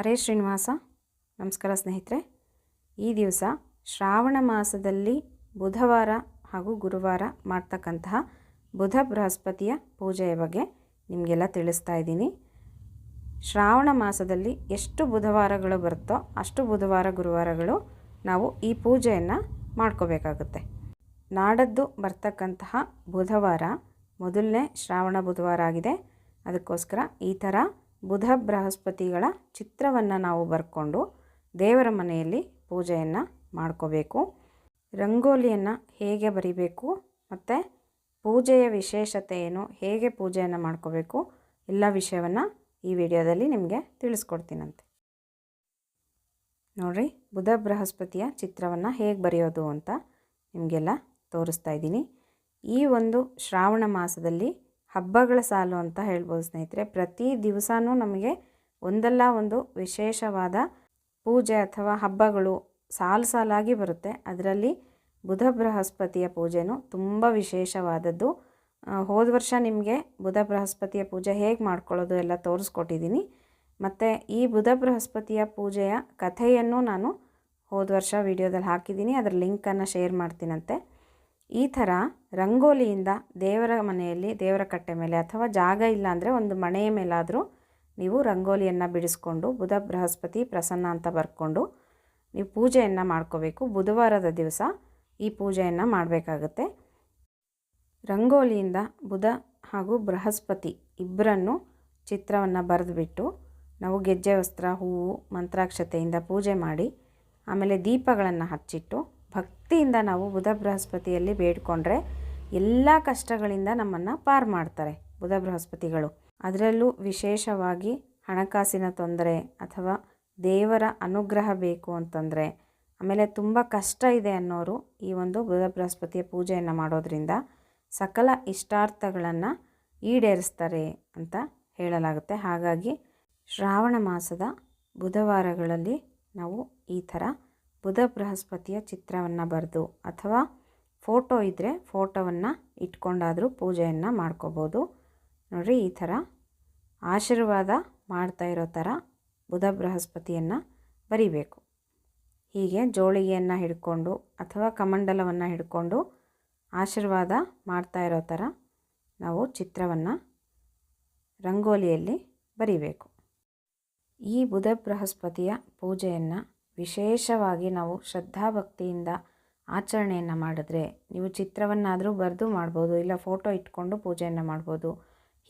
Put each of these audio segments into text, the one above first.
ಹರೇ ಶ್ರೀನಿವಾಸ. ನಮಸ್ಕಾರ ಸ್ನೇಹಿತರೆ. ಈ ದಿವಸ ಶ್ರಾವಣ ಮಾಸದಲ್ಲಿ ಬುಧವಾರ ಹಾಗೂ ಗುರುವಾರ ಮಾಡ್ತಕ್ಕಂತಹ ಬುಧ ಬೃಹಸ್ಪತಿಯ ಪೂಜೆಯ ಬಗ್ಗೆ ನಿಮಗೆಲ್ಲ ತಿಳಿಸ್ತಾ ಇದ್ದೀನಿ. ಶ್ರಾವಣ ಮಾಸದಲ್ಲಿ ಎಷ್ಟು ಬುಧವಾರಗಳು ಬರುತ್ತೋ ಅಷ್ಟು ಬುಧವಾರ, ಗುರುವಾರಗಳು ನಾವು ಈ ಪೂಜೆಯನ್ನು ಮಾಡ್ಕೋಬೇಕಾಗುತ್ತೆ. ನಾಡದ್ದು ಬರ್ತಕ್ಕಂತಹ ಬುಧವಾರ ಮೊದಲನೇ ಶ್ರಾವಣ ಬುಧವಾರ ಆಗಿದೆ. ಅದಕ್ಕೋಸ್ಕರ ಈ ಥರ ಬುಧ ಬೃಹಸ್ಪತಿಗಳ ಚಿತ್ರವನ್ನು ನಾವು ಬರ್ಕೊಂಡು ದೇವರ ಮನೆಯಲ್ಲಿ ಪೂಜೆಯನ್ನು ಮಾಡ್ಕೋಬೇಕು. ರಂಗೋಲಿಯನ್ನು ಹೇಗೆ ಬರಿಬೇಕು ಮತ್ತು ಪೂಜೆಯ ವಿಶೇಷತೆ ಏನು, ಹೇಗೆ ಪೂಜೆಯನ್ನು ಮಾಡ್ಕೋಬೇಕು, ಎಲ್ಲ ವಿಷಯವನ್ನು ಈ ವಿಡಿಯೋದಲ್ಲಿ ನಿಮಗೆ ತಿಳಿಸ್ಕೊಡ್ತೀನಂತೆ. ನೋಡಿರಿ, ಬುಧ ಬೃಹಸ್ಪತಿಯ ಚಿತ್ರವನ್ನು ಹೇಗೆ ಬರೆಯೋದು ಅಂತ ನಿಮಗೆಲ್ಲ ತೋರಿಸ್ತಾ ಇದ್ದೀನಿ. ಈ ಒಂದು ಶ್ರಾವಣ ಮಾಸದಲ್ಲಿ ಹಬ್ಬಗಳ ಸಾಲು ಅಂತ ಹೇಳ್ಬೋದು ಸ್ನೇಹಿತರೆ. ಪ್ರತಿ ದಿವಸವೂ ನಮಗೆ ಒಂದಲ್ಲ ಒಂದು ವಿಶೇಷವಾದ ಪೂಜೆ ಅಥವಾ ಹಬ್ಬಗಳು ಸಾಲು ಸಾಲಾಗಿ ಬರುತ್ತೆ. ಅದರಲ್ಲಿ ಬುಧ ಬೃಹಸ್ಪತಿಯ ಪೂಜೆನೂ ತುಂಬ ವಿಶೇಷವಾದದ್ದು. ಹೋದ ವರ್ಷ ನಿಮಗೆ ಬುಧ ಬೃಹಸ್ಪತಿಯ ಪೂಜೆ ಹೇಗೆ ಮಾಡ್ಕೊಳ್ಳೋದು ಎಲ್ಲ ತೋರಿಸ್ಕೊಟ್ಟಿದ್ದೀನಿ. ಮತ್ತು ಈ ಬುಧ ಬೃಹಸ್ಪತಿಯ ಪೂಜೆಯ ಕಥೆಯನ್ನು ನಾನು ಹೋದ ವರ್ಷ ವಿಡಿಯೋದಲ್ಲಿ ಹಾಕಿದ್ದೀನಿ. ಅದರ ಲಿಂಕನ್ನು ಶೇರ್ ಮಾಡ್ತೀನಂತೆ. ಈ ಥರ ರಂಗೋಲಿಯಿಂದ ದೇವರ ಮನೆಯಲ್ಲಿ, ದೇವರ ಕಟ್ಟೆ ಮೇಲೆ ಅಥವಾ ಜಾಗ ಇಲ್ಲ ಅಂದರೆ ಒಂದು ಮನೆಯ ಮೇಲಾದರೂ ನೀವು ರಂಗೋಲಿಯನ್ನು ಬಿಡಿಸ್ಕೊಂಡು, ಬುಧ ಬೃಹಸ್ಪತಿ ಪ್ರಸನ್ನ ಅಂತ ಬರ್ಕೊಂಡು ನೀವು ಪೂಜೆಯನ್ನು ಮಾಡ್ಕೋಬೇಕು. ಬುಧವಾರದ ದಿವಸ ಈ ಪೂಜೆಯನ್ನು ಮಾಡಬೇಕಾಗುತ್ತೆ. ರಂಗೋಲಿಯಿಂದ ಬುಧ ಹಾಗೂ ಬೃಹಸ್ಪತಿ ಇಬ್ಬರನ್ನು ಚಿತ್ರವನ್ನು ಬರೆದುಬಿಟ್ಟು ನಾವು ಗೆಜ್ಜೆ, ವಸ್ತ್ರ, ಹೂವು, ಮಂತ್ರಾಕ್ಷತೆಯಿಂದ ಪೂಜೆ ಮಾಡಿ ಆಮೇಲೆ ದೀಪಗಳನ್ನು ಹಚ್ಚಿಟ್ಟು ಭಕ್ತಿಯಿಂದ ನಾವು ಬುಧ ಬೃಹಸ್ಪತಿಯಲ್ಲಿ ಬೇಡಿಕೊಂಡ್ರೆ ಎಲ್ಲ ಕಷ್ಟಗಳಿಂದ ನಮ್ಮನ್ನು ಪಾರು ಮಾಡ್ತಾರೆ ಬುಧ ಬೃಹಸ್ಪತಿಗಳು. ಅದರಲ್ಲೂ ವಿಶೇಷವಾಗಿ ಹಣಕಾಸಿನ ತೊಂದರೆ ಅಥವಾ ದೇವರ ಅನುಗ್ರಹ ಬೇಕು ಅಂತಂದರೆ ಆಮೇಲೆ ತುಂಬ ಕಷ್ಟ ಇದೆ ಅನ್ನೋರು ಈ ಒಂದು ಬುಧ ಬೃಹಸ್ಪತಿಯ ಪೂಜೆಯನ್ನು ಮಾಡೋದ್ರಿಂದ ಸಕಲ ಇಷ್ಟಾರ್ಥಗಳನ್ನು ಈಡೇರಿಸ್ತಾರೆ ಅಂತ ಹೇಳಲಾಗುತ್ತೆ. ಹಾಗಾಗಿ ಶ್ರಾವಣ ಮಾಸದ ಬುಧವಾರಗಳಲ್ಲಿ ನಾವು ಈ ಥರ ಬುಧ ಬೃಹಸ್ಪತಿಯ ಚಿತ್ರವನ್ನು ಬರೆದು ಅಥವಾ ಫೋಟೋ ಇದ್ದರೆ ಫೋಟೋವನ್ನು ಇಟ್ಕೊಂಡಾದರೂ ಪೂಜೆಯನ್ನು ಮಾಡ್ಕೋಬೋದು. ನೋಡಿರಿ ಈ ಥರ ಆಶೀರ್ವಾದ ಮಾಡ್ತಾ ಇರೋ ಥರ ಬುಧ ಬೃಹಸ್ಪತಿಯನ್ನು ಬರಿಬೇಕು. ಹೀಗೆ ಜೋಳಿಗೆಯನ್ನು ಹಿಡ್ಕೊಂಡು ಅಥವಾ ಕಮಂಡಲವನ್ನು ಹಿಡ್ಕೊಂಡು ಆಶೀರ್ವಾದ ಮಾಡ್ತಾ ಇರೋ ಥರ ನಾವು ಚಿತ್ರವನ್ನು ರಂಗೋಲಿಯಲ್ಲಿ ಬರಿಬೇಕು. ಈ ಬುಧ ಬೃಹಸ್ಪತಿಯ ಪೂಜೆಯನ್ನು ವಿಶೇಷವಾಗಿ ನಾವು ಶ್ರದ್ಧಾಭಕ್ತಿಯಿಂದ ಆಚರಣೆಯನ್ನು ಮಾಡಿದ್ರೆ ನೀವು ಚಿತ್ರವನ್ನಾದರೂ ಬರೆದು ಮಾಡ್ಬೋದು, ಇಲ್ಲ ಫೋಟೋ ಇಟ್ಕೊಂಡು ಪೂಜೆಯನ್ನು ಮಾಡ್ಬೋದು.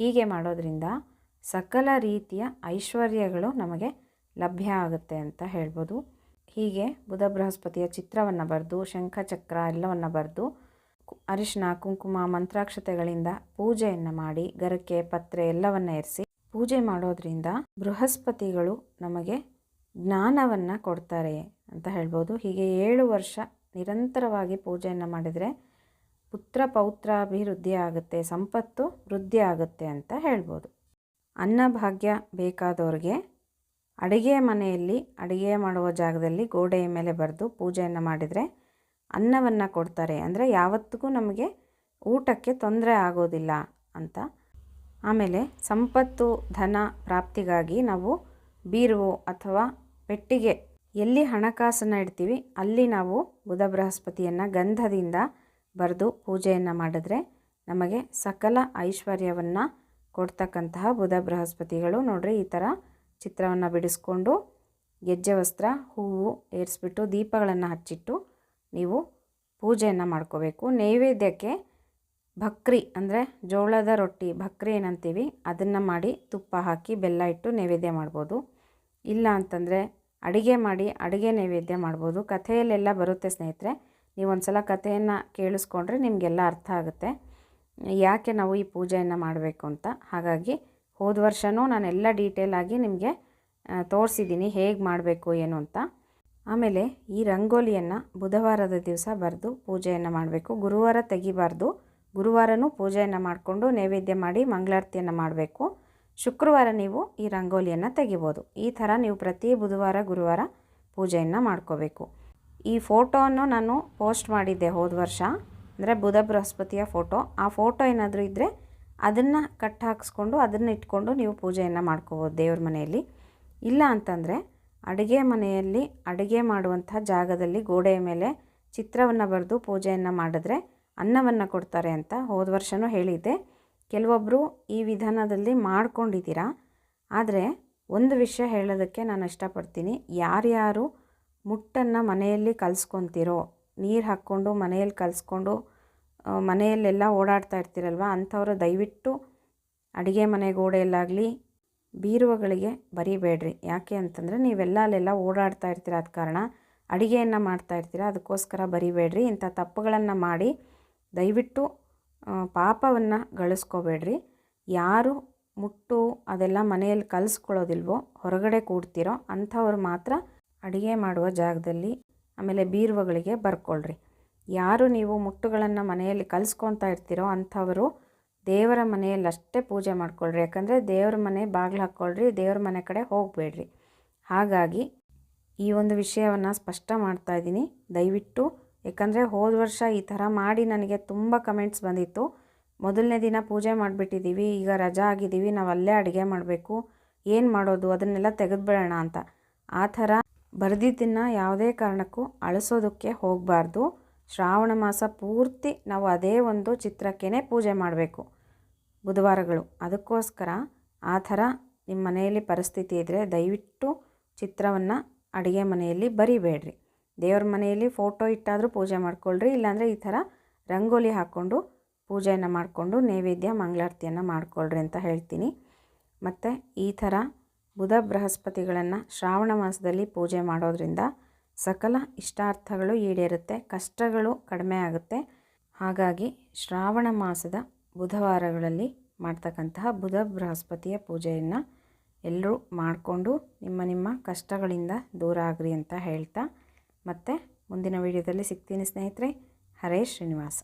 ಹೀಗೆ ಮಾಡೋದರಿಂದ ಸಕಲ ರೀತಿಯ ಐಶ್ವರ್ಯಗಳು ನಮಗೆ ಲಭ್ಯ ಆಗುತ್ತೆ ಅಂತ ಹೇಳ್ಬೋದು. ಹೀಗೆ ಬುಧ ಬೃಹಸ್ಪತಿಯ ಚಿತ್ರವನ್ನು ಬರೆದು, ಶಂಖಚಕ್ರ ಎಲ್ಲವನ್ನು ಬರೆದು ಅರಿಶಿನ ಕುಂಕುಮ, ಮಂತ್ರಾಕ್ಷತೆಗಳಿಂದ ಪೂಜೆಯನ್ನು ಮಾಡಿ, ಗರಕೆ, ಪತ್ರೆ ಎಲ್ಲವನ್ನು ಎರಿಸಿ ಪೂಜೆ ಮಾಡೋದ್ರಿಂದ ಬೃಹಸ್ಪತಿಗಳು ನಮಗೆ ಜ್ಞಾನವನ್ನು ಕೊಡ್ತಾರೆ ಅಂತ ಹೇಳ್ಬೋದು. ಹೀಗೆ ಏಳು ವರ್ಷ ನಿರಂತರವಾಗಿ ಪೂಜೆಯನ್ನು ಮಾಡಿದರೆ ಪುತ್ರ ಪೌತ್ರಾಭಿವೃದ್ಧಿ ಆಗುತ್ತೆ, ಸಂಪತ್ತು ವೃದ್ಧಿ ಆಗುತ್ತೆ ಅಂತ ಹೇಳ್ಬೋದು. ಅನ್ನಭಾಗ್ಯ ಬೇಕಾದವ್ರಿಗೆ ಅಡುಗೆ ಮನೆಯಲ್ಲಿ ಅಡುಗೆ ಮಾಡುವ ಜಾಗದಲ್ಲಿ ಗೋಡೆಯ ಮೇಲೆ ಬರೆದು ಪೂಜೆಯನ್ನು ಮಾಡಿದರೆ ಅನ್ನವನ್ನು ಕೊಡ್ತಾರೆ. ಅಂದರೆ ಯಾವತ್ತಿಗೂ ನಮಗೆ ಊಟಕ್ಕೆ ತೊಂದರೆ ಆಗೋದಿಲ್ಲ ಅಂತ. ಆಮೇಲೆ ಸಂಪತ್ತು ಧನ ಪ್ರಾಪ್ತಿಗಾಗಿ ನಾವು ಬೀರುವು ಅಥವಾ ಪೆಟ್ಟಿಗೆ. ಎಲ್ಲಿ ಹಣಕಾಸನ್ನು ಇಡ್ತೀವಿ, ಅಲ್ಲಿ ನಾವು ಬುಧ ಬೃಹಸ್ಪತಿಯನ್ನು ಗಂಧದಿಂದ ಬರೆದು ಪೂಜೆಯನ್ನು ಮಾಡಿದ್ರೆ ನಮಗೆ ಸಕಲ ಐಶ್ವರ್ಯವನ್ನು ಕೊಡ್ತಕ್ಕಂತಹ ಬುಧ ಬೃಹಸ್ಪತಿಗಳು ನೋಡ್ರಿ ಈ ಥರ ಚಿತ್ರವನ್ನು ಬಿಡಿಸ್ಕೊಂಡು ಗೆಜ್ಜೆ ವಸ್ತ್ರ, ಹೂವು ಏರಿಸ್ಬಿಟ್ಟು ದೀಪಗಳನ್ನು ಹಚ್ಚಿಟ್ಟು ನೀವು ಪೂಜೆಯನ್ನು ಮಾಡ್ಕೋಬೇಕು. ನೈವೇದ್ಯಕ್ಕೆ ಭಕ್ರಿ ಅಂದರೆ ಜೋಳದ ರೊಟ್ಟಿ, ಭಕ್ರಿ ಏನಂತೀವಿ, ಅದನ್ನು ಮಾಡಿ ತುಪ್ಪ ಹಾಕಿ ಬೆಲ್ಲ ಇಟ್ಟು ನೈವೇದ್ಯ ಮಾಡ್ಬೋದು. ಇಲ್ಲ ಅಂತಂದರೆ ಅಡುಗೆ ಮಾಡಿ ಅಡುಗೆ ನೈವೇದ್ಯ ಮಾಡ್ಬೋದು. ಕಥೆಯಲ್ಲೆಲ್ಲ ಬರುತ್ತೆ ಸ್ನೇಹಿತರೆ, ನೀವು ಒಂದು ಸಲ ಕಥೆಯನ್ನು ಕೇಳಿಸ್ಕೊಂಡ್ರೆ ನಿಮಗೆಲ್ಲ ಅರ್ಥ ಆಗುತ್ತೆ. ಯಾಕೆ ನಾವು ಈ ಪೂಜೆಯನ್ನು ಮಾಡಬೇಕು ಅಂತ? ಹಾಗಾಗಿ ಹೋದ ವರ್ಷವೂ ನಾನೆಲ್ಲ ಡೀಟೇಲಾಗಿ ನಿಮಗೆ ತೋರಿಸಿದ್ದೀನಿ ಹೇಗೆ ಮಾಡಬೇಕು, ಏನು ಅಂತ. ಆಮೇಲೆ ಈ ರಂಗೋಲಿಯನ್ನು ಬುಧವಾರದ ದಿವಸ ಬರೆದು ಪೂಜೆಯನ್ನು ಮಾಡಬೇಕು. ಗುರುವಾರ ತೆಗಿಬಾರ್ದು. ಗುರುವಾರನೂ ಪೂಜೆಯನ್ನು ಮಾಡಿಕೊಂಡು ನೈವೇದ್ಯ ಮಾಡಿ ಮಂಗಳಾರತಿಯನ್ನು ಮಾಡಬೇಕು. ಶುಕ್ರವಾರ ನೀವು ಈ ರಂಗೋಲಿಯನ್ನು ತೆಗಿಬೋದು. ಈ ಥರ ನೀವು ಪ್ರತಿ ಬುಧವಾರ, ಗುರುವಾರ ಪೂಜೆಯನ್ನು ಮಾಡ್ಕೋಬೇಕು. ಈ ಫೋಟೋವನ್ನು ನಾನು ಪೋಸ್ಟ್ ಮಾಡಿದ್ದೆ ಹೋದ ವರ್ಷ. ಅಂದರೆ ಬುಧ ಬೃಹಸ್ಪತಿಯ ಫೋಟೋ. ಆ ಫೋಟೋ ಏನಾದರೂ ಇದ್ದರೆ ಅದನ್ನು ಕಟ್ ಹಾಕಿಸ್ಕೊಂಡು, ಅದನ್ನು ಇಟ್ಕೊಂಡು ನೀವು ಪೂಜೆಯನ್ನು ಮಾಡ್ಕೋಬೋದು ದೇವ್ರ ಮನೆಯಲ್ಲಿ. ಇಲ್ಲ ಅಂತಂದರೆ ಅಡುಗೆ ಮನೆಯಲ್ಲಿ ಅಡುಗೆ ಮಾಡುವಂಥ ಜಾಗದಲ್ಲಿ ಗೋಡೆಯ ಮೇಲೆ ಚಿತ್ರವನ್ನು ಬರೆದು ಪೂಜೆಯನ್ನು ಮಾಡಿದ್ರೆ ಅನ್ನವನ್ನು ಕೊಡ್ತಾರೆ ಅಂತ ಹೋದ ವರ್ಷವೂ ಹೇಳಿದ್ದೆ. ಕೆಲವೊಬ್ಬರು ಈ ವಿಧಾನದಲ್ಲಿ ಮಾಡ್ಕೊಂಡಿದ್ದೀರಾ? ಆದರೆ ಒಂದು ವಿಷಯ ಹೇಳೋದಕ್ಕೆ ನಾನು ಇಷ್ಟಪಡ್ತೀನಿ. ಯಾರ್ಯಾರು ಮುಟ್ಟನ್ನು ಮನೆಯಲ್ಲಿ ಕಲಿಸ್ಕೊತಿರೋ, ನೀರು ಹಾಕ್ಕೊಂಡು ಮನೆಯಲ್ಲಿ ಕಲಿಸ್ಕೊಂಡು ಮನೆಯಲ್ಲೆಲ್ಲ ಓಡಾಡ್ತಾ ಇರ್ತೀರಲ್ವ, ಅಂಥವರು ದಯವಿಟ್ಟು ಅಡುಗೆ ಮನೆ ಗೋಡೆಯಲ್ಲಾಗಲಿ ಬೀರುವಗಳಿಗೆ ಬರಿಬೇಡ್ರಿ. ಯಾಕೆ ಅಂತಂದರೆ ನೀವೆಲ್ಲ ಅಲ್ಲೆಲ್ಲ ಓಡಾಡ್ತಾ ಇರ್ತೀರ. ಆದ ಕಾರಣ ಅಡುಗೆಯನ್ನು ಮಾಡ್ತಾ ಇರ್ತೀರ. ಅದಕ್ಕೋಸ್ಕರ ಬರಿಬೇಡ್ರಿ. ಇಂಥ ತಪ್ಪುಗಳನ್ನು ಮಾಡಿ ದಯವಿಟ್ಟು ಪಾಪವನ್ನು ಗಳಿಸ್ಕೋಬೇಡ್ರಿ. ಯಾರು ಮುಟ್ಟು ಅದೆಲ್ಲ ಮನೆಯಲ್ಲಿ ಕಲಿಸ್ಕೊಳ್ಳೋದಿಲ್ವೋ, ಹೊರಗಡೆ ಕೂಡ್ತಿರೋ ಅಂಥವ್ರು ಮಾತ್ರ ಅಡುಗೆ ಮಾಡುವ ಜಾಗದಲ್ಲಿ, ಆಮೇಲೆ ಬೀರುವಗಳಿಗೆ ಬರ್ಕೊಳ್ರಿ. ಯಾರು ನೀವು ಮುಟ್ಟುಗಳನ್ನು ಮನೆಯಲ್ಲಿ ಕಲಿಸ್ಕೊತಾ ಇರ್ತೀರೋ ಅಂಥವರು ದೇವರ ಮನೆಯಲ್ಲಿ ಅಷ್ಟೇ ಪೂಜೆ ಮಾಡ್ಕೊಳ್ರಿ. ಯಾಕಂದರೆ ದೇವ್ರ ಮನೆ ಬಾಗಿಲು ಹಾಕ್ಕೊಳ್ರಿ, ದೇವ್ರ ಮನೆ ಕಡೆ ಹೋಗಬೇಡ್ರಿ. ಹಾಗಾಗಿ ಈ ಒಂದು ವಿಷಯವನ್ನು ಸ್ಪಷ್ಟ ಮಾಡ್ತಾ ಇದ್ದೀನಿ. ದಯವಿಟ್ಟು ಯಾಕಂದರೆ ಹೋದ ವರ್ಷ ಈ ಥರ ಮಾಡಿ ನನಗೆ ತುಂಬ ಕಮೆಂಟ್ಸ್ ಬಂದಿತ್ತು. ಮೊದಲನೇ ದಿನ ಪೂಜೆ ಮಾಡಿಬಿಟ್ಟಿದ್ದೀವಿ ಈಗ ರಜಾ ಆಗಿದ್ದೀವಿ ನಾವು ಅಲ್ಲೇ ಅಡುಗೆ ಮಾಡಬೇಕು. ಏನು ಮಾಡೋದು? ಅದನ್ನೆಲ್ಲ ತೆಗೆದುಬಿಡೋಣ ಅಂತ. ಆ ಥರ ಬರೆದಿದ್ದನ್ನು ಯಾವುದೇ ಕಾರಣಕ್ಕೂ ಅಳಿಸೋದಕ್ಕೆ ಹೋಗಬಾರ್ದು. ಶ್ರಾವಣ ಮಾಸ ಪೂರ್ತಿ ನಾವು ಅದೇ ಒಂದು ಚಿತ್ರಕ್ಕೇ ಪೂಜೆ ಮಾಡಬೇಕು ಬುಧವಾರಗಳು. ಅದಕ್ಕೋಸ್ಕರ ಆ ಥರ ನಿಮ್ಮ ಮನೆಯಲ್ಲಿ ಪರಿಸ್ಥಿತಿ ಇದ್ದರೆ ದಯವಿಟ್ಟು ಚಿತ್ರವನ್ನು ಅಡುಗೆ ಮನೆಯಲ್ಲಿ ಬರಿಬೇಡ್ರಿ. ದೇವ್ರ ಮನೆಯಲ್ಲಿ ಫೋಟೋ ಇಟ್ಟಾದರೂ ಪೂಜೆ ಮಾಡ್ಕೊಳ್ರಿ, ಇಲ್ಲಾಂದರೆ ಈ ಥರ ರಂಗೋಲಿ ಹಾಕ್ಕೊಂಡು ಪೂಜೆಯನ್ನು ಮಾಡಿಕೊಂಡು ನೈವೇದ್ಯ, ಮಂಗಳಾರತಿಯನ್ನು ಮಾಡ್ಕೊಳ್ರಿ ಅಂತ ಹೇಳ್ತೀನಿ. ಮತ್ತು ಈ ಥರ ಬುಧ ಬೃಹಸ್ಪತಿಗಳನ್ನು ಶ್ರಾವಣ ಮಾಸದಲ್ಲಿ ಪೂಜೆ ಮಾಡೋದ್ರಿಂದ ಸಕಲ ಇಷ್ಟಾರ್ಥಗಳು ಈಡೇರುತ್ತೆ, ಕಷ್ಟಗಳು ಕಡಿಮೆ ಆಗುತ್ತೆ. ಹಾಗಾಗಿ ಶ್ರಾವಣ ಮಾಸದ ಬುಧವಾರಗಳಲ್ಲಿ ಮಾಡ್ತಕ್ಕಂತಹ ಬುಧ ಬೃಹಸ್ಪತಿಯ ಪೂಜೆಯನ್ನು ಎಲ್ಲರೂ ಮಾಡಿಕೊಂಡು ನಿಮ್ಮ ನಿಮ್ಮ ಕಷ್ಟಗಳಿಂದ ದೂರ ಆಗ್ರಿ ಅಂತ ಹೇಳ್ತಾ ಮತ್ತು ಮುಂದಿನ ವೀಡಿಯೋದಲ್ಲಿ ಸಿಗ್ತೀನಿ ಸ್ನೇಹಿತರೆ ಹರೇಶ್ ಶ್ರೀನಿವಾಸ.